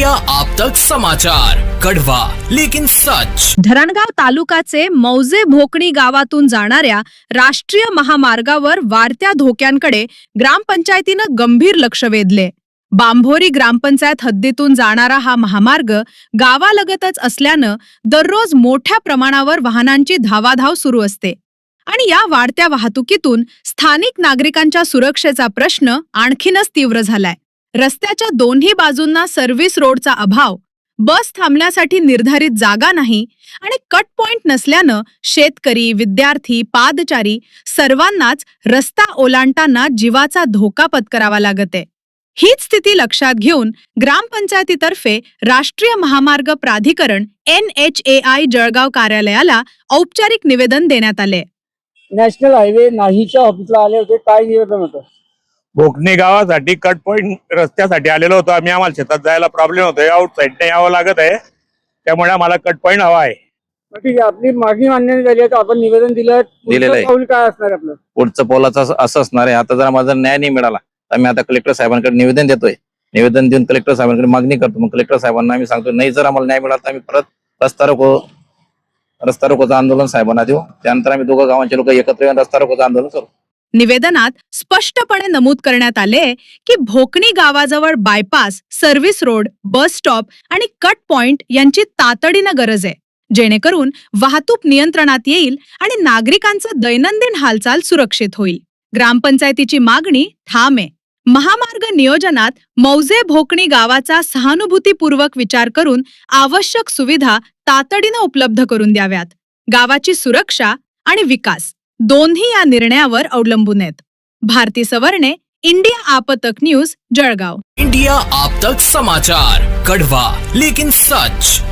India Aap Tak समाचार कड़वा लेकिन सच। धरणगाव तालुकाचे मौजे भोकणी गावातून जाणाऱ्या राष्ट्रीय महामार्गावर वाढत्या धोक्यांकडे ग्रामपंचायतीनं गंभीर लक्ष वेधले. बांभोरी ग्रामपंचायत हद्दीतून जाणारा हा महामार्ग गावालगतच असल्यानं दररोज मोठ्या प्रमाणावर वाहनांची धावाधाव सुरू असते. आणि या वाढत्या वाहतुकीतून स्थानिक नागरिकांच्या सुरक्षेचा प्रश्न आणखीनच तीव्र झालाय. रस्त्याच्या दोन्ही बाजूंना सर्व्हिस रोडचा अभाव बस थांबण्यासाठी निर्धारित जागा नाही आणि कट पॉइंट नसल्यानं शेतकरी विद्यार्थी पादचारी सर्वांनाच रस्ता ओलांडताना जीवाचा धोका पत्करावा लागत आहे हीच स्थिती लक्षात घेऊन ग्रामपंचायतीतर्फे राष्ट्रीय महामार्ग प्राधिकरण N H A I Jalgaon कार्यालयाला औपचारिक निवेदन देण्यात आले नॅशनल हायवे नाहीच्या ऑफिसला आले होते काय निवेदन होतं? भोकणी गावासाठी कट पॉइंट रस्त्यासाठी आलेलो होतो. आम्ही आम्हाला शेतात जायला प्रॉब्लेम होतोय. आउट साईडने यावं लागत आहे. त्यामुळे आम्हाला कट पॉइंट हवा आहे. ठीक आहे आपली मागणी मान्य झाली आहे. तर आपण निवेदन दिलं. दिलेलं आहे. पाऊल काय असणार आपलं? पुढचं पोलाचं असं- असं असणार आहे. आता जरा माझा न्याय नाही मिळाला तर मी आता कलेक्टर साहेबांकडे निवेदन देतोय. निवेदन देऊन कलेक्टर साहेबांकडे मागणी करतो. मग कलेक्टर साहेबांना आम्ही सांगतो नाही जर आम्हाला न्याय मिळाला तर आम्ही परत रस्ता रोको. रस्ता रोकोचं आंदोलन साहेबांना देऊ. त्यानंतर आम्ही दोघं गावांचे लोक एकत्र येऊन रस्ता रोकोचं आंदोलन करू. निवेदनात स्पष्टपणे नमूद करण्यात आले की भोकणी गावाजवळ bypass service road bus stop आणि कट पॉइंट यांची तातडीनं गरज आहे. जेणेकरून वाहतूक नियंत्रणात येईल आणि नागरिकांचं दैनंदिन हालचाल सुरक्षित होईल. ग्रामपंचायतीची मागणी ठाम आहे. महामार्ग नियोजनात मौजे भोकणी गावाचा सहानुभूतीपूर्वक विचार करून आवश्यक सुविधा तातडीनं उपलब्ध करून द्याव्यात. गावाची सुरक्षा आणि विकास. दोन्ही या निर्णयावर अवलंबून आहेत. Bharati Savarne India Aaptak news Jalgaon. India Aap Tak समाचार कड़वा लेकिन सच.